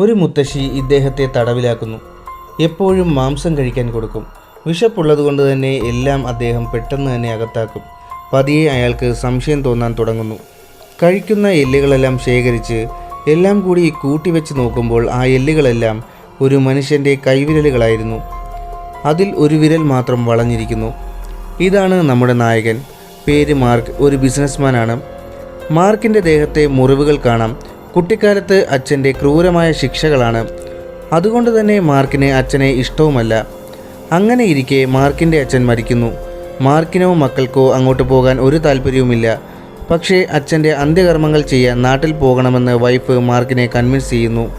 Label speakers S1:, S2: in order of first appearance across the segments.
S1: ഒരു മുത്തശ്ശി ഇദ്ദേഹത്തെ തടവിലാക്കുന്നു. എപ്പോഴും മാംസം കഴിക്കാൻ കൊടുക്കും. വിശപ്പുള്ളതുകൊണ്ട് തന്നെ എല്ലാം അദ്ദേഹം പെട്ടെന്ന് തന്നെ അകത്താക്കും. പതിയെ അയാൾക്ക് സംശയം തോന്നാൻ തുടങ്ങുന്നു. കഴിക്കുന്ന എല്ലുകളെല്ലാം ശേഖരിച്ച് എല്ലാം കൂടി കൂട്ടിവെച്ച് നോക്കുമ്പോൾ ആ എല്ലുകളെല്ലാം ഒരു മനുഷ്യന്റെ കൈവിരലുകളായിരുന്നു. അതിൽ ഒരു വിരൽ മാത്രം വളഞ്ഞിരിക്കുന്നു. ഇതാണ് നമ്മുടെ നായകൻ. പേര് മാർക്ക്. ഒരു ബിസിനസ്മാനാണ്. മാർക്കിന്റെ ദേഹത്തെ മുറിവുകൾ കാണാം. കുട്ടിക്കാലത്ത് അച്ഛന്റെ ക്രൂരമായ ശിക്ഷകളാണ്. അതുകൊണ്ട് തന്നെ മാർക്കിന് അച്ഛനെ ഇഷ്ടവുമല്ല. അങ്ങനെ ഇരിക്കെ മാർക്കിന്റെ അച്ഛൻ മരിക്കുന്നു. മാർക്കിനോ മക്കൾക്കോ അങ്ങോട്ട് പോകാൻ ഒരു താല്പര്യവുമില്ല പക്ഷേ അച്ഛന്റെ അന്ത്യകർമ്മങ്ങൾ ചെയ്യാൻ നാട്ടിൽ പോകണമെന്ന് വൈഫ് മാർക്കിനെ കൺവിൻസ് ചെയ്യുന്നു.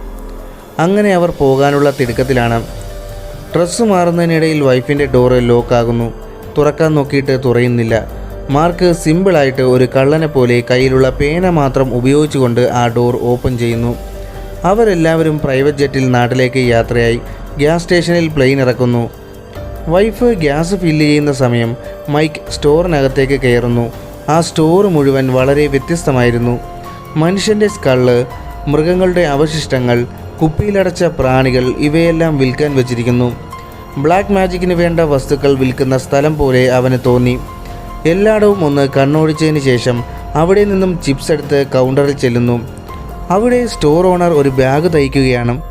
S1: അങ്ങനെ അവർ പോകാനുള്ള തിടുക്കത്തിലാണ്. ഡ്രസ്സ് മാറുന്നതിനിടയിൽ വൈഫിന്റെ ഡോറ് ലോക്കാകുന്നു. തുറക്കാൻ നോക്കിയിട്ട് തുറയുന്നില്ല. മാർക്ക് സിമ്പിളായിട്ട് ഒരു കള്ളനെ പോലെ കയ്യിലുള്ള പേന മാത്രം ഉപയോഗിച്ചുകൊണ്ട് ആ ഡോർ ഓപ്പൺ ചെയ്യുന്നു. അവരെല്ലാവരും പ്രൈവറ്റ് ജെറ്റിൽ നാട്ടിലേക്ക് യാത്രയായി. ഗ്യാസ് സ്റ്റേഷനിൽ പ്ലെയിൻ ഇറക്കുന്നു. വൈഫ് ഗ്യാസ് ഫില്ല് ചെയ്യുന്ന സമയം മൈക്ക് സ്റ്റോറിനകത്തേക്ക് കയറുന്നു. ആ സ്റ്റോർ മുഴുവൻ വളരെ വ്യത്യസ്തമായിരുന്നു. മനുഷ്യന്റെ സ്കള്ള് മൃഗങ്ങളുടെ അവശിഷ്ടങ്ങൾ കുപ്പിയിലടച്ച പ്രാണികൾ ഇവയെല്ലാം വിൽക്കാൻ വച്ചിരിക്കുന്നു. ബ്ലാക്ക് മാജിക്കിന് വേണ്ട വസ്തുക്കൾ വിൽക്കുന്ന സ്ഥലം പോലെ അവന് തോന്നി. എല്ലായിടവും ഒന്ന് കണ്ണോടിച്ചതിന് ശേഷം അവിടെ നിന്നും ചിപ്സ് എടുത്ത് കൗണ്ടറിൽ ചെല്ലുന്നു. അവിടെ സ്റ്റോർ ഓണർ ഒരു ബാഗ് തയ്ക്കുകയാണ്.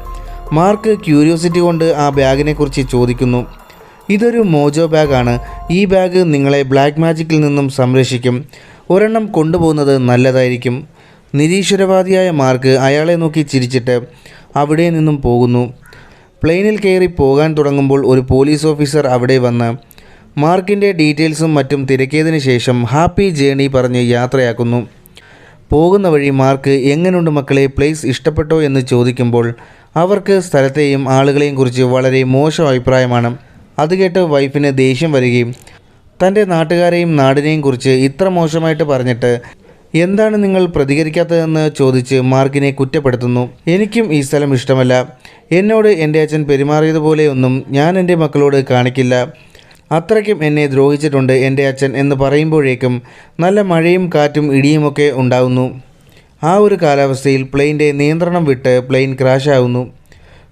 S1: മാർക്ക് ക്യൂരിയോസിറ്റി കൊണ്ട് ആ ബാഗിനെക്കുറിച്ച് ചോദിക്കുന്നു. ഇതൊരു മോജോ ബാഗാണ് ഈ ബാഗ് നിങ്ങളെ ബ്ലാക്ക് മാജിക്കിൽ നിന്നും സംരക്ഷിക്കും. ഒരെണ്ണം കൊണ്ടുപോകുന്നത് നല്ലതായിരിക്കും. നിരീശ്വരവാദിയായ മാർക്ക് അയാളെ നോക്കി ചിരിച്ചിട്ട് അവിടെ നിന്നും പോകുന്നു. പ്ലെയിനിൽ കയറി പോകാൻ തുടങ്ങുമ്പോൾ ഒരു പോലീസ് ഓഫീസർ അവിടെ വന്ന് മാർക്കിന്റെ ഡീറ്റെയിൽസും മറ്റും തിരക്കിയതിന് ശേഷം ഹാപ്പി ജേണി പറഞ്ഞ് യാത്രയാക്കുന്നു. പോകുന്ന വഴി മാർക്ക് എങ്ങനെയുണ്ട് മക്കളെ? പ്ലേസ് ഇഷ്ടപ്പെട്ടോ എന്ന് ചോദിക്കുമ്പോൾ അവർക്ക് സ്ഥലത്തെയും ആളുകളെയും കുറിച്ച് വളരെ മോശം അഭിപ്രായമാണ്. അത് കേട്ട് വൈഫിന് ദേഷ്യം വരികയും തന്റെ നാട്ടുകാരെയും നാടിനെയും കുറിച്ച് ഇത്ര മോശമായിട്ട് പറഞ്ഞിട്ട് എന്താണ് നിങ്ങൾ പ്രതികരിക്കാത്തതെന്ന് ചോദിച്ച് മാർക്കിനെ കുറ്റപ്പെടുത്തുന്നു. എനിക്കും ഈ സ്ഥലം ഇഷ്ടമല്ല. എന്നോട് എന്റെ അച്ഛൻ പെരുമാറിയതുപോലെയൊന്നും ഞാൻ എന്റെ മക്കളോട് കാണിക്കില്ല. അത്രയ്ക്കും എന്നെ ദ്രോഹിച്ചിട്ടുണ്ട് എന്റെ അച്ഛൻ എന്ന് പറയുമ്പോഴേക്കും നല്ല മഴയും കാറ്റും ഇടിയുമൊക്കെ ഉണ്ടാവുന്നു. ആ ഒരു കാലാവസ്ഥയിൽ പ്ലെയിന്റെ നിയന്ത്രണം വിട്ട് പ്ലെയിൻ ക്രാഷാവുന്നു.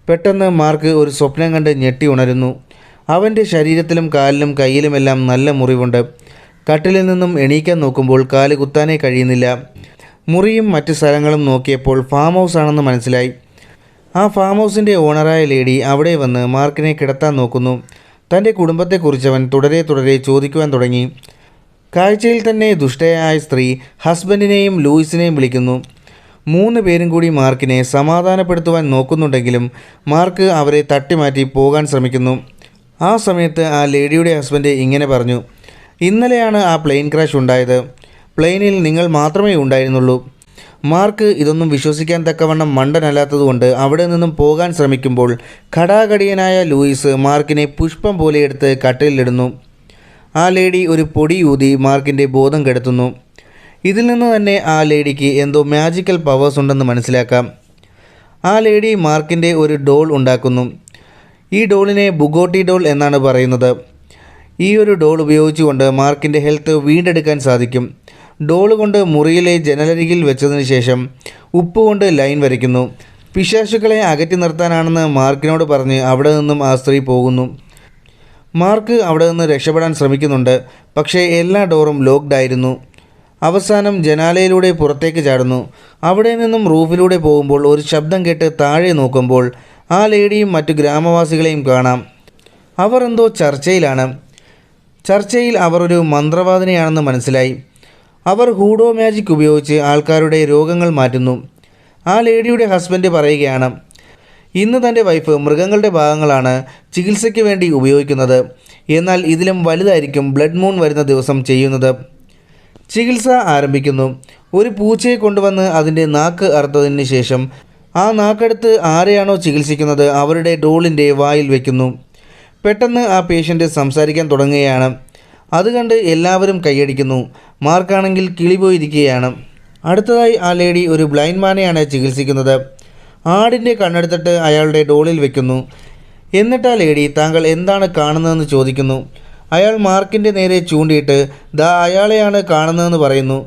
S1: പെട്ടെന്ന് മാർക്ക് ഒരു സ്വപ്നം കണ്ട് ഞെട്ടി ഉണരുന്നു. അവന്റെ ശരീരത്തിലും കാലിലും കയ്യിലുമെല്ലാം നല്ല മുറിവുണ്ട്. കട്ടിലിൽ നിന്നും എണീക്കാൻ നോക്കുമ്പോൾ കാൽ കുത്താനേ കഴിയുന്നില്ല. മുറിയും മറ്റ് സ്ഥലങ്ങളും നോക്കിയപ്പോൾ ഫാം ഹൗസ് ആണെന്ന് മനസ്സിലായി. ആ ഫാം ഹൗസിന്റെ ഓണറായ ലേഡി അവിടെ വന്ന് മാർക്കിനെ കിടത്താൻ നോക്കുന്നു. തന്റെ അവൻ തുടരെ തുടരെ ചോദിക്കുവാൻ തുടങ്ങി. കാഴ്ചയിൽ തന്നെ ദുഷ്ടയായ സ്ത്രീ ഹസ്ബൻഡിനെയും ലൂയിസിനെയും വിളിക്കുന്നു. മൂന്ന് പേരും കൂടി മാർക്കിനെ സമാധാനപ്പെടുത്തുവാൻ നോക്കുന്നുണ്ടെങ്കിലും മാർക്ക് അവരെ തട്ടിമാറ്റി പോകാൻ ശ്രമിക്കുന്നു. ആ സമയത്ത് ആ ലേഡിയുടെ ഹസ്ബൻഡ് ഇങ്ങനെ പറഞ്ഞു ഇന്നലെയാണ് ആ പ്ലെയിൻ ക്രാഷ് ഉണ്ടായത്. പ്ലെയിനിൽ നിങ്ങൾ മാത്രമേ ഉണ്ടായിരുന്നുള്ളൂ. മാർക്ക് ഇതൊന്നും വിശ്വസിക്കാൻ തക്കവണ്ണം മണ്ടനല്ലാത്തതുകൊണ്ട് അവിടെ നിന്നും പോകാൻ ശ്രമിക്കുമ്പോൾ ഘടാഘടിയനായ ലൂയിസ് മാർക്കിനെ പുഷ്പം പോലെ എടുത്ത് കട്ടിലിടുന്നു ആ ലേഡി ഒരു പൊടി ഊതി മാർക്കിന്റെ ബോധം കെടുത്തുന്നു. ഇതിൽ നിന്ന് തന്നെ ആ ലേഡിക്ക് എന്തോ മാജിക്കൽ പവേഴ്സ് ഉണ്ടെന്ന് മനസ്സിലാക്കാം. ആ ലേഡി മാർക്കിന്റെ ഒരു ഡോൾ ഉണ്ടാക്കുന്നു. ഈ ഡോളിനെ ബുഗോട്ടി ഡോൾ എന്നാണ് പറയുന്നത്. ഈ ഒരു ഡോൾ ഉപയോഗിച്ചുകൊണ്ട് മാർക്കിന്റെ ഹെൽത്ത് വീണ്ടെടുക്കാൻ സാധിക്കും. ഡോൾ കൊണ്ട് മുറിയിലെ ജനലരികിൽ വെച്ചതിന് ശേഷം ഉപ്പ് കൊണ്ട് ലൈൻ വരയ്ക്കുന്നു. പിശാശുക്കളെ അകറ്റി നിർത്താനാണെന്ന് മാർക്കിനോട് പറഞ്ഞ് അവിടെ നിന്നും ആ സ്ത്രീ പോകുന്നു. മാർക്ക് അവിടെ നിന്ന് രക്ഷപ്പെടാൻ ശ്രമിക്കുന്നുണ്ട്. പക്ഷേ എല്ലാ ഡോറും ലോക്ക്ഡ് ആയിരുന്നു. അവസാനം ജനാലയിലൂടെ പുറത്തേക്ക് ചാടുന്നു. അവിടെ നിന്നും റൂഫിലൂടെ പോകുമ്പോൾ ഒരു ശബ്ദം കേട്ട് താഴെ നോക്കുമ്പോൾ ആ ലേഡിയും മറ്റു ഗ്രാമവാസികളെയും കാണാം. അവർ എന്തോ ചർച്ചയിലാണ്. ചർച്ചയിൽ അവർ ഒരു മന്ത്രവാദിനിയാണെന്ന് മനസ്സിലായി. അവർ ഹൂഡോ മാജിക് ഉപയോഗിച്ച് ആൾക്കാരുടെ രോഗങ്ങൾ മാറ്റുന്നു. ആ ലേഡിയുടെ ഹസ്ബൻഡ് പറയുകയാണ് ഇന്ന് തന്റെ വൈഫ് മൃഗങ്ങളുടെ ഭാഗങ്ങളാണ് ചികിത്സയ്ക്ക് വേണ്ടി ഉപയോഗിക്കുന്നത്. എന്നാൽ ഇതിലും വലുതായിരിക്കും ബ്ലഡ് മൂൺ വരുന്ന ദിവസം ചെയ്യുന്നത്. ചികിത്സ ആരംഭിക്കുന്നു. ഒരു പൂച്ചയെ കൊണ്ടുവന്ന് അതിന്റെ നാക്ക് അറുത്തതിന് ശേഷം ആ നാക്കെടുത്ത് ആരെയാണോ ചികിത്സിക്കുന്നത് അവരുടെ ഡോളിന്റെ വായിൽ വയ്ക്കുന്നു പെട്ടെന്ന് ആ പേഷ്യന്റ് സംസാരിക്കാൻ തുടങ്ങുകയാണ്. അത് കണ്ട് എല്ലാവരും കൈയടിക്കുന്നു. മാർക്കാണെങ്കിൽ കിളി പോയിരിക്കുകയാണ് അടുത്തതായി ആ ലേഡി ഒരു ബ്ലൈൻഡ് മാനെയാണ് ചികിത്സിക്കുന്നത്. ആടിന്റെ കണ്ണെടുത്തിട്ട് അയാളുടെ ഡോളിൽ വെക്കുന്നു. എന്നിട്ട് ആ ലേഡി താങ്കൾ എന്താണ് കാണുന്നതെന്ന് ചോദിക്കുന്നു. അയാൾ മാർക്കിന്റെ നേരെ ചൂണ്ടിയിട്ട് ദാ അയാളെയാണ് കാണുന്നതെന്ന് പറയുന്നു.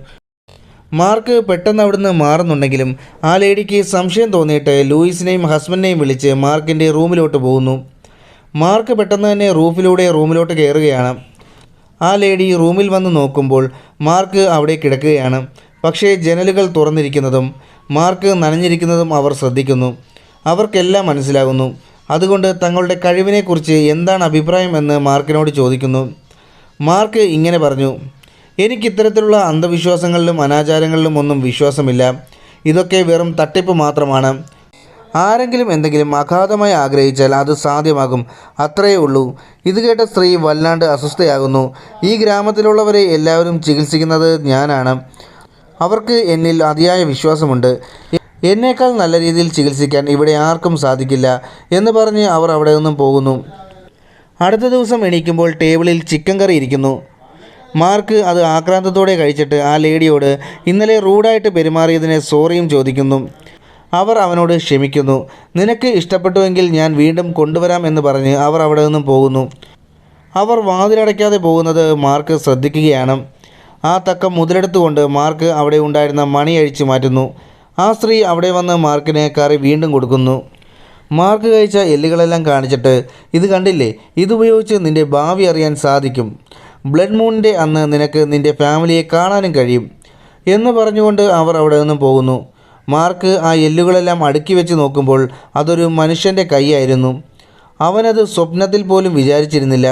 S1: മാർക്ക് പെട്ടെന്ന് അവിടുന്ന് മാറുന്നുണ്ടെങ്കിലും ആ ലേഡിക്ക് സംശയം തോന്നിയിട്ട് ലൂയിസിനെയും ഹസ്ബൻഡിനെയും വിളിച്ച് മാർക്കിന്റെ റൂമിലോട്ട് പോകുന്നു. മാർക്ക് പെട്ടെന്ന് തന്നെ റൂഫിലൂടെ റൂമിലോട്ട് കയറുകയാണ്. ആ ലേഡി റൂമിൽ വന്ന് നോക്കുമ്പോൾ മാർക്ക് അവിടെ കിടക്കുകയാണ്. പക്ഷേ ജനലുകൾ തുറന്നിരിക്കുന്നതും മാർക്ക് നനഞ്ഞിരിക്കുന്നതും അവർ ശ്രദ്ധിക്കുന്നു. അവർക്കെല്ലാം മനസ്സിലാകുന്നു. അതുകൊണ്ട് തങ്ങളുടെ കഴിവിനെക്കുറിച്ച് എന്താണ് അഭിപ്രായം എന്ന് മാർക്കിനോട് ചോദിക്കുന്നു. മാർക്ക് ഇങ്ങനെ പറഞ്ഞു എനിക്ക് ഇത്തരത്തിലുള്ള അന്ധവിശ്വാസങ്ങളിലും അനാചാരങ്ങളിലും ഒന്നും വിശ്വാസമില്ല. ഇതൊക്കെ വെറും തട്ടിപ്പ് മാത്രമാണ്. ആരെങ്കിലും എന്തെങ്കിലും അഗാധമായി ആഗ്രഹിച്ചാൽ അത് സാധ്യമാകും. അത്രയേ ഉള്ളൂ. ഇത് കേട്ട സ്ത്രീ വല്ലാണ്ട് അസ്വസ്ഥയാകുന്നു. ഈ ഗ്രാമത്തിലുള്ളവരെ എല്ലാവരും ചികിത്സിക്കുന്നത് ഞാനാണ്. അവർക്ക് എന്നിൽ അതിയായ വിശ്വാസമുണ്ട്. എന്നേക്കാൾ നല്ല രീതിയിൽ ചികിത്സിക്കാൻ ഇവിടെ ആർക്കും സാധിക്കില്ല എന്ന് പറഞ്ഞ് അവർ അവിടെ നിന്നും പോകുന്നു. അടുത്ത ദിവസം എണീക്കുമ്പോൾ ടേബിളിൽ ചിക്കൻ കറി ഇരിക്കുന്നു. മാർക്ക് അത് ആക്രാന്തത്തോടെ കഴിച്ചിട്ട് ആ ലേഡിയോട് ഇന്നലെ റൂഡായിട്ട് പെരുമാറിയതിന് സോറിയും ചോദിക്കുന്നു. അവർ അവനോട് ക്ഷമിക്കുന്നു. നിനക്ക് ഇഷ്ടപ്പെട്ടുവെങ്കിൽ ഞാൻ വീണ്ടും കൊണ്ടുവരാം എന്ന് പറഞ്ഞ് അവർ അവിടെ നിന്നും പോകുന്നു. അവർ വാതിലടയ്ക്കാതെ പോകുന്നത് മാർക്ക് ശ്രദ്ധിക്കുകയാണ്. ആ തക്കം മുതലെടുത്തുകൊണ്ട് മാർക്ക് അവിടെ ഉണ്ടായിരുന്ന മണി അഴിച്ചു മാറ്റുന്നു. ആ സ്ത്രീ അവിടെ വന്ന് മാർക്കിനെ കറി വീണ്ടും കൊടുക്കുന്നു. മാർക്ക് കഴിച്ച എല്ലുകളെല്ലാം കാണിച്ചിട്ട് ഇത് കണ്ടില്ലേ? ഇതുപയോഗിച്ച് നിന്റെ ഭാവി അറിയാൻ സാധിക്കും. ബ്ലഡ് മൂണിന്റെ അന്ന് നിനക്ക് നിന്റെ ഫാമിലിയെ കാണാനും കഴിയും. എന്ന് പറഞ്ഞുകൊണ്ട് അവർ അവിടെ നിന്നും പോകുന്നു. മാർക്ക് ആ എല്ലുകളെല്ലാം അടുക്കി വെച്ച് നോക്കുമ്പോൾ അതൊരു മനുഷ്യന്റെ കൈയായിരുന്നു. അവനത് സ്വപ്നത്തിൽ പോലും വിചാരിച്ചിരുന്നില്ല.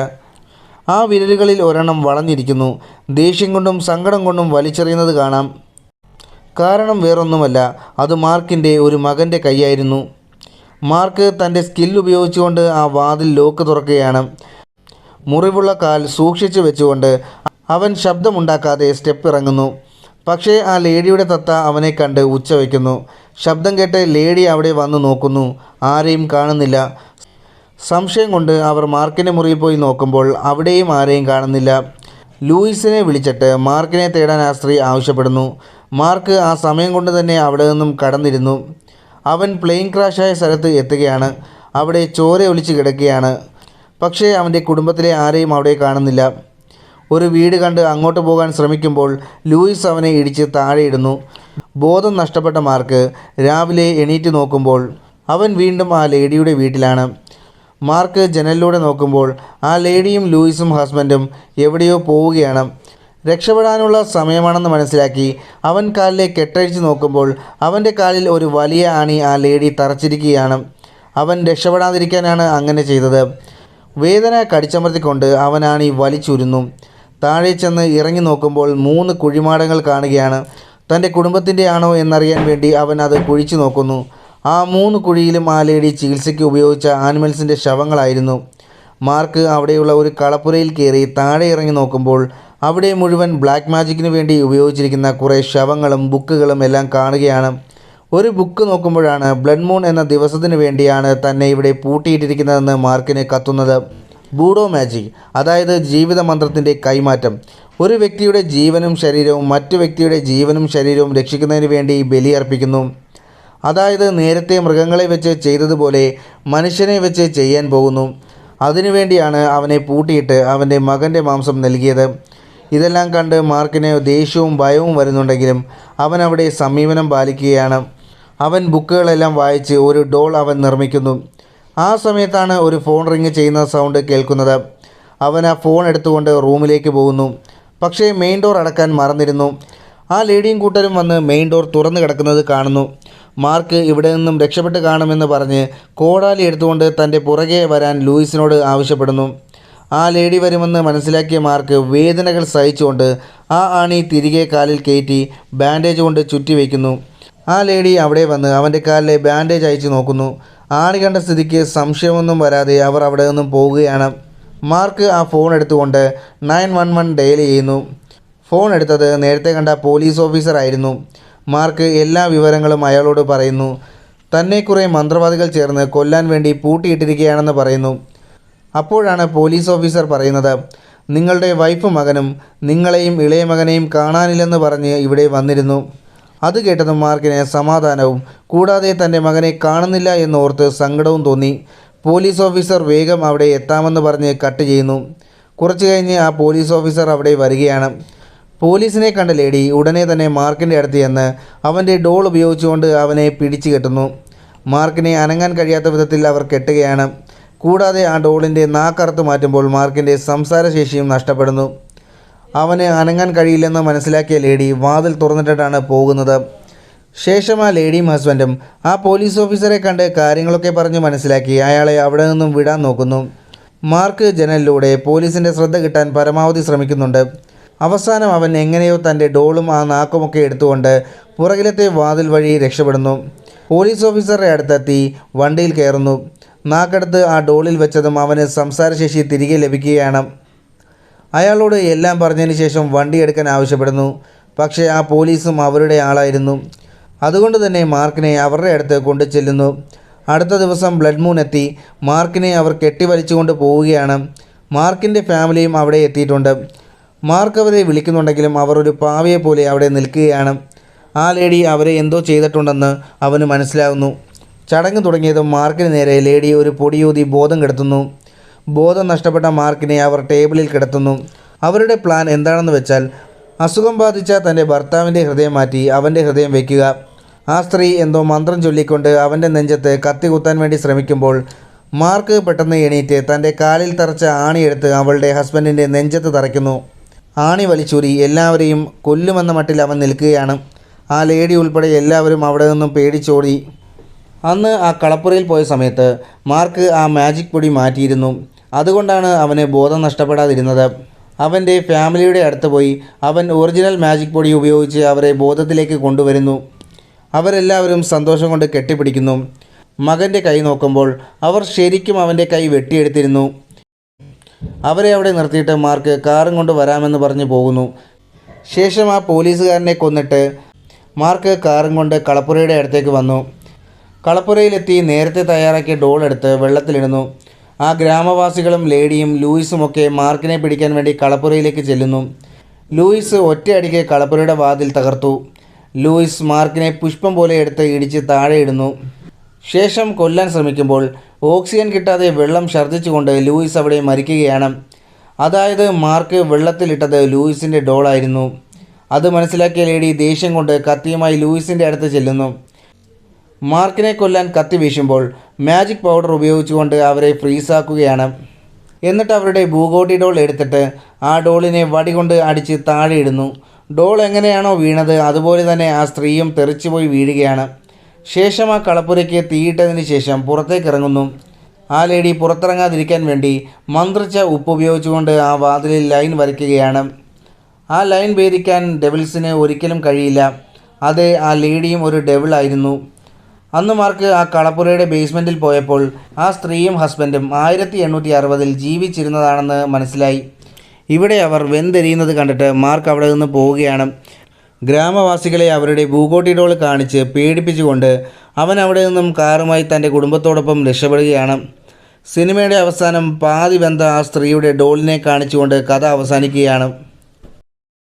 S1: ആ വിരലുകളിൽ ഒരെണ്ണം വളഞ്ഞിരിക്കുന്നു. ദേഷ്യം കൊണ്ടും സങ്കടം കൊണ്ടും വലിച്ചെറിയുന്നത് കാണാം. കാരണം വേറൊന്നുമല്ല അത് മാർക്കിന്റെ ഒരു മകന്റെ കൈയായിരുന്നു. മാർക്ക് തന്റെ സ്കിൽ ഉപയോഗിച്ചുകൊണ്ട് ആ വാതിൽ ലോക്ക് തുറക്കുകയാണ്. മുറിവുള്ള കാൽ സൂക്ഷിച്ചു വെച്ചുകൊണ്ട് അവൻ ശബ്ദമുണ്ടാക്കാതെ സ്റ്റെപ്പ് ഇറങ്ങുന്നു. പക്ഷേ ആ ലേഡിയുടെ തത്ത അവനെ കണ്ട് ഉച്ച വയ്ക്കുന്നു. ശബ്ദം കേട്ട് ലേഡി അവിടെ വന്ന് നോക്കുന്നു. ആരെയും കാണുന്നില്ല. സംശയം കൊണ്ട് അവർ മാർക്കിന്റെ മുറിയിൽ പോയി നോക്കുമ്പോൾ അവിടെയും ആരെയും കാണുന്നില്ല. ലൂയിസിനെ വിളിച്ചിട്ട് മാർക്കിനെ തേടാൻ ആ സ്ത്രീ ആവശ്യപ്പെടുന്നു. മാർക്ക് ആ സമയം കൊണ്ട് തന്നെ അവിടെ നിന്നും കടന്നിരുന്നു. അവൻ പ്ലെയിൻ ക്രാഷായ സ്ഥലത്ത് എത്തുകയാണ്. അവിടെ ചോര ഒലിച്ച് കിടക്കുകയാണ്. പക്ഷേ അവന്റെ കുടുംബത്തിലെ ആരെയും അവിടെ കാണുന്നില്ല. ഒരു വീട് കണ്ട് അങ്ങോട്ട് പോകാൻ ശ്രമിക്കുമ്പോൾ ലൂയിസ് അവനെ ഇടിച്ച് താഴെയിടുന്നു ബോധം നഷ്ടപ്പെട്ട മാർക്ക് രാവിലെ എണീറ്റ് നോക്കുമ്പോൾ അവൻ വീണ്ടും ആ ലേഡിയുടെ വീട്ടിലാണ്. മാർക്ക് ജനലിലൂടെ നോക്കുമ്പോൾ ആ ലേഡിയും ലൂയിസും ഹസ്ബൻഡും എവിടെയോ പോവുകയാണ്. രക്ഷപ്പെടാനുള്ള സമയമാണെന്ന് മനസ്സിലാക്കി അവൻ കാലിലെ കെട്ടഴിച്ച് നോക്കുമ്പോൾ അവന്റെ കാലിൽ ഒരു വലിയ ആണി ആ ലേഡി തറച്ചിരിക്കുകയാണ്. അവൻ രക്ഷപ്പെടാതിരിക്കാനാണ് അങ്ങനെ ചെയ്തത്. വേദന കടിച്ചമർത്തിക്കൊണ്ട് അവനാണി വലിച്ചുരുന്നു. താഴെ ചെന്ന് ഇറങ്ങി നോക്കുമ്പോൾ മൂന്ന് കുഴിമാടങ്ങൾ കാണുകയാണ്. തന്റെ കുടുംബത്തിന്റെ ആണോ എന്നറിയാൻ വേണ്ടി അവൻ അത് കുഴിച്ചു നോക്കുന്നു. ആ മൂന്ന് കുഴിയിലും ആ ലേഡി ചികിത്സയ്ക്ക് ഉപയോഗിച്ച ആനിമൽസിന്റെ ശവങ്ങളായിരുന്നു. മാർക്ക് അവിടെയുള്ള ഒരു കളപ്പുരയിൽ കയറി താഴെ ഇറങ്ങി നോക്കുമ്പോൾ അവിടെ മുഴുവൻ ബ്ലാക്ക് മാജിക്കിന് വേണ്ടി ഉപയോഗിച്ചിരിക്കുന്ന കുറേ ശവങ്ങളും ബുക്കുകളും എല്ലാം കാണുകയാണ്. ഒരു ബുക്ക് നോക്കുമ്പോഴാണ് ബ്ലഡ് മൂൺ എന്ന ദിവസത്തിന് വേണ്ടിയാണ് തന്നെ ഇവിടെ പൂട്ടിയിട്ടിരിക്കുന്നതെന്ന് മാർക്കിന് കത്തുന്നത്. ബൂഡോ മാജിക് അതായത് ജീവിത മന്ത്രത്തിന്റെ കൈമാറ്റം. ഒരു വ്യക്തിയുടെ ജീവനും ശരീരവും മറ്റു വ്യക്തിയുടെ ജീവനും ശരീരവും രക്ഷിക്കുന്നതിന് വേണ്ടി ബലിയർപ്പിക്കുന്നു. അതായത് നേരത്തെ മൃഗങ്ങളെ വെച്ച് ചെയ്തതുപോലെ മനുഷ്യനെ വെച്ച് ചെയ്യാൻ പോകുന്നു. അതിനുവേണ്ടിയാണ് അവനെ പൂട്ടിയിട്ട് അവന്റെ മകന്റെ മാംസം നൽകിയത്. ഇതെല്ലാം കണ്ട് മാർക്കിന് ദേഷ്യവും ഭയവും വരുന്നുണ്ടെങ്കിലും അവൻ അവിടെ സമീപനം പാലിക്കുകയാണ്. അവൻ ബുക്കുകളെല്ലാം വായിച്ച് ഒരു ഡോൾ അവൻ നിർമ്മിക്കുന്നു. ആ സമയത്താണ് ഒരു ഫോൺ റിങ് ചെയ്യുന്ന സൗണ്ട് കേൾക്കുന്നത്. അവൻ ആ ഫോൺ എടുത്തുകൊണ്ട് റൂമിലേക്ക് പോകുന്നു. പക്ഷേ മെയിൻ ഡോർ അടക്കാൻ മറന്നിരുന്നു. ആ ലേഡിയും കൂട്ടരും വന്ന് മെയിൻ ഡോർ തുറന്നു കിടക്കുന്നത് കാണുന്നു. മാർക്ക് ഇവിടെ നിന്നും രക്ഷപ്പെട്ട് കാണുമെന്ന് പറഞ്ഞ് കോടാലി എടുത്തുകൊണ്ട് തന്റെ പുറകെ വരാൻ ലൂയിസിനോട് ആവശ്യപ്പെടുന്നു. ആ ലേഡി വരുമെന്ന് മനസ്സിലാക്കിയ മാർക്ക് വേദനകൾ സഹിച്ചുകൊണ്ട് ആ ആണി തിരികെ കാലിൽ കയറ്റി ബാൻഡേജ് കൊണ്ട് ചുറ്റി വയ്ക്കുന്നു ആ ലേഡി അവിടെ വന്ന് അവന്റെ കാലിലെ ബാൻഡേജ് അയച്ചു നോക്കുന്നു. ആണി കണ്ട സ്ഥിതിക്ക് സംശയമൊന്നും വരാതെ അവർ അവിടെ നിന്നും പോവുകയാണ്. മാർക്ക് ആ ഫോൺ എടുത്തുകൊണ്ട് നയൻ വൺ വൺ ഡയൽ ചെയ്യുന്നു. ഫോൺ എടുത്തത് നേരത്തെ കണ്ട പോലീസ് ഓഫീസറായിരുന്നു മാർക്ക് എല്ലാ വിവരങ്ങളും അയാളോട് പറയുന്നു. തന്നെ കുറേ മന്ത്രവാദികൾ ചേർന്ന് കൊല്ലാൻ വേണ്ടി പൂട്ടിയിട്ടിരിക്കുകയാണെന്ന് പറയുന്നു. അപ്പോഴാണ് പോലീസ് ഓഫീസർ പറയുന്നത് നിങ്ങളുടെ വൈഫ് മകനും നിങ്ങളെയും ഇളയ മകനെയും കാണാനില്ലെന്ന് പറഞ്ഞ് ഇവിടെ വന്നിരുന്നു. അത് കേട്ടതും മാർക്കിന് സമാധാനവും. കൂടാതെ തന്റെ മകനെ കാണുന്നില്ല എന്നോർത്ത് സങ്കടവും തോന്നി. പോലീസ് ഓഫീസർ വേഗം അവിടെ എത്താമെന്ന് പറഞ്ഞ് കട്ട് ചെയ്യുന്നു. കുറച്ച് കഴിഞ്ഞ് ആ പോലീസ് ഓഫീസർ അവിടെ വരികയാണ്. പോലീസിനെ കണ്ട ലേഡി ഉടനെ തന്നെ മാർക്കിന്റെ അടുത്ത് ചെന്ന് അവന്റെ ഡോൾ ഉപയോഗിച്ചുകൊണ്ട് അവനെ പിടിച്ചു കെട്ടുന്നു. മാർക്കിനെ അനങ്ങാൻ കഴിയാത്ത വിധത്തിൽ അവർ കെട്ടുകയാണ്. കൂടാതെ ആ ഡോളിന്റെ നാക്കറുത്ത് മാറ്റുമ്പോൾ മാർക്കിന്റെ സംസാരശേഷിയും നഷ്ടപ്പെടുന്നു. അവന് അനങ്ങാൻ കഴിയില്ലെന്ന് മനസ്സിലാക്കിയ ലേഡി വാതിൽ തുറന്നിട്ടിട്ടാണ് പോകുന്നത്. ശേഷം ആ ലേഡിയും ഹസ്ബൻഡും ആ പോലീസ് ഓഫീസറെ കണ്ട് കാര്യങ്ങളൊക്കെ പറഞ്ഞ് മനസ്സിലാക്കി അയാളെ അവിടെ നിന്നും വിടാൻ നോക്കുന്നു. മാർക്ക് ജനലിലൂടെ പോലീസിന്റെ ശ്രദ്ധ കിട്ടാൻ പരമാവധി ശ്രമിക്കുന്നുണ്ട്. അവസാനം അവൻ എങ്ങനെയോ തന്റെ ഡോളും ആ നാക്കുമൊക്കെ എടുത്തുകൊണ്ട് പുറകിലത്തെ വാതിൽ വഴി രക്ഷപ്പെടുന്നു. പോലീസ് ഓഫീസറുടെ അടുത്തെത്തി വണ്ടിയിൽ കയറുന്നു. നാക്കെടുത്ത് ആ ഡോളിൽ വെച്ചതും അവന് സംസാരശേഷി തിരികെ ലഭിക്കുകയാണ്. അയാളോട് എല്ലാം പറഞ്ഞതിന് ശേഷം വണ്ടി എടുക്കാൻ ആവശ്യപ്പെടുന്നു. പക്ഷേ ആ പോലീസും അവരുടെ ആളായിരുന്നു. അതുകൊണ്ട് തന്നെ മാർക്കിനെ അവരുടെ അടുത്ത് കൊണ്ടു ചെല്ലുന്നു. അടുത്ത ദിവസം ബ്ലഡ് മൂൺ എത്തി. മാർക്കിനെ അവർ കെട്ടിവലിച്ചുകൊണ്ട് പോവുകയാണ്. മാർക്കിന്റെ ഫാമിലിയും അവിടെ എത്തിയിട്ടുണ്ട്. മാർക്ക് അവരെ വിളിക്കുന്നുണ്ടെങ്കിലും അവർ ഒരു പാവയെ പോലെ അവിടെ നിൽക്കുകയാണ്. ആ ലേഡി അവരെ എന്തോ ചെയ്തിട്ടുണ്ടെന്ന് അവന് മനസ്സിലാകുന്നു ചടങ്ങ് തുടങ്ങിയതും മാർക്കിന് നേരെ ലേഡി ഒരു പൊടിയൂതി ബോധം കെടുത്തുന്നു. ബോധം നഷ്ടപ്പെട്ട മാർക്കിനെ അവർ ടേബിളിൽ കിടത്തുന്നു. അവരുടെ പ്ലാൻ എന്താണെന്ന് വെച്ചാൽ അസുഖം ബാധിച്ച തന്റെ ഭർത്താവിന്റെ ഹൃദയം മാറ്റി അവന്റെ ഹൃദയം വയ്ക്കുക. ആ സ്ത്രീ എന്തോ മന്ത്രം ചൊല്ലിക്കൊണ്ട് അവന്റെ നെഞ്ചത്ത് കത്തി കുത്താൻ വേണ്ടി ശ്രമിക്കുമ്പോൾ മാർക്ക് പെട്ടെന്ന് എണീറ്റ് തന്റെ കാലിൽ തറച്ച ആണിയെടുത്ത് അവളുടെ ഹസ്ബൻഡിന്റെ നെഞ്ചത്ത് തറയ്ക്കുന്നു. ആണി വലിച്ചൂരി എല്ലാവരെയും കൊല്ലുമെന്ന മട്ടിൽ അവൻ നിൽക്കുകയാണ്. ആ ലേഡി ഉൾപ്പെടെ എല്ലാവരും അവിടെ നിന്നും പേടിച്ചോടി. അന്ന് ആ കളപ്പുറയിൽ പോയ സമയത്ത് മാർക്ക് ആ മാജിക് പൊടി മാറ്റിയിരുന്നു. അതുകൊണ്ടാണ് അവന് ബോധം നഷ്ടപ്പെടാതിരുന്നത്. അവന്റെ ഫാമിലിയുടെ അടുത്ത് പോയി അവൻ ഒറിജിനൽ മാജിക് പൊടി ഉപയോഗിച്ച് അവരെ ബോധത്തിലേക്ക് കൊണ്ടുവരുന്നു. അവരെല്ലാവരും സന്തോഷം കൊണ്ട് കെട്ടിപ്പിടിക്കുന്നു. മകന്റെ കൈ നോക്കുമ്പോൾ അവർ ശരിക്കും അവന്റെ കൈ വെട്ടിയെടുത്തിരുന്നു. അവരെ അവിടെ നിർത്തിയിട്ട് മാർക്ക് കാറും കൊണ്ട് വരാമെന്ന് പറഞ്ഞ് പോകുന്നു. ശേഷം ആ പോലീസുകാരനെ കൊന്നിട്ട് മാർക്ക് കാറും കൊണ്ട് കളപ്പുരയുടെ അടുത്തേക്ക് വന്നു. കളപ്പുരയിലെത്തി നേരത്തെ തയ്യാറാക്കിയ ഡോൾ എടുത്ത് വെള്ളത്തിലിടുന്നു. ആ ഗ്രാമവാസികളും ലേഡിയും ലൂയിസും ഒക്കെ മാർക്കിനെ പിടിക്കാൻ വേണ്ടി കളപ്പുരയിലേക്ക് ചെല്ലുന്നു. ലൂയിസ് ഒറ്റയടിക്ക് കളപ്പുരയുടെ വാതിൽ തകർത്തു. ലൂയിസ് മാർക്കിനെ പുഷ്പം പോലെ എടുത്ത് ഇടിച്ച് താഴെയിടുന്നു ശേഷം കൊല്ലാൻ ശ്രമിക്കുമ്പോൾ ഓക്സിജൻ കിട്ടാതെ വെള്ളം ഛർദ്ദിച്ചുകൊണ്ട് ലൂയിസ് അവിടെ മരിക്കുകയാണ്. അതായത് മാർക്ക് വെള്ളത്തിലിട്ടത് ലൂയിസിന്റെ ഡോളായിരുന്നു. അത് മനസ്സിലാക്കിയ ലേഡി ദേഷ്യം കൊണ്ട് കത്തിയുമായി ലൂയിസിന്റെ അടുത്ത് ചെല്ലുന്നു. മാർക്കിനെ കൊല്ലാൻ കത്തി വീശുമ്പോൾ മാജിക് പൗഡർ ഉപയോഗിച്ചുകൊണ്ട് അവരെ ഫ്രീസാക്കുകയാണ്. എന്നിട്ട് അവരുടെ ഭൂകോട്ടി ഡോൾ എടുത്തിട്ട് ആ ഡോളിനെ വടി കൊണ്ട് അടിച്ച് താഴെയിടുന്നു ഡോൾ എങ്ങനെയാണോ വീണത് അതുപോലെ തന്നെ ആ സ്ത്രീയും തെറിച്ചുപോയി വീഴുകയാണ്. ശേഷം ആ കളപ്പുരയ്ക്ക് തീയിട്ടതിന് ശേഷം പുറത്തേക്ക് ഇറങ്ങുന്നു. ആ ലേഡി പുറത്തിറങ്ങാതിരിക്കാൻ വേണ്ടി മന്ത്രിച്ച ഉപ്പ് ഉപയോഗിച്ചുകൊണ്ട് ആ വാതിലിൽ ലൈൻ വരയ്ക്കുകയാണ്. ആ ലൈൻ ഭേദിക്കാൻ ഡെവിൾസിന് ഒരിക്കലും കഴിയില്ല. അത് ആ ലേഡിയും ഒരു ഡെവിളായിരുന്നു അന്ന് മാർക്ക് ആ കളപ്പുരയുടെ ബേസ്മെന്റിൽ പോയപ്പോൾ ആ സ്ത്രീയും ഹസ്ബൻഡും ആയിരത്തി എണ്ണൂറ്റി അറുപതിൽ ജീവിച്ചിരുന്നതാണെന്ന് മനസ്സിലായി. ഇവിടെ അവർ വെന്തെരിയുന്നത് കണ്ടിട്ട് മാർക്ക് അവിടെ നിന്ന് പോവുകയാണ്. ഗ്രാമവാസികളെ അവരുടെ ഭൂകോട്ടി ഡോൾ കാണിച്ച് പേടിപ്പിച്ചുകൊണ്ട് അവൻ അവിടെ നിന്നും കാറുമായി തന്റെ കുടുംബത്തോടൊപ്പം രക്ഷപ്പെടുകയാണ്. സിനിമയുടെ അവസാനം പാതി ബന്ധ ആ സ്ത്രീയുടെ ഡോളിനെ കാണിച്ചുകൊണ്ട് കഥ അവസാനിക്കുകയാണ്.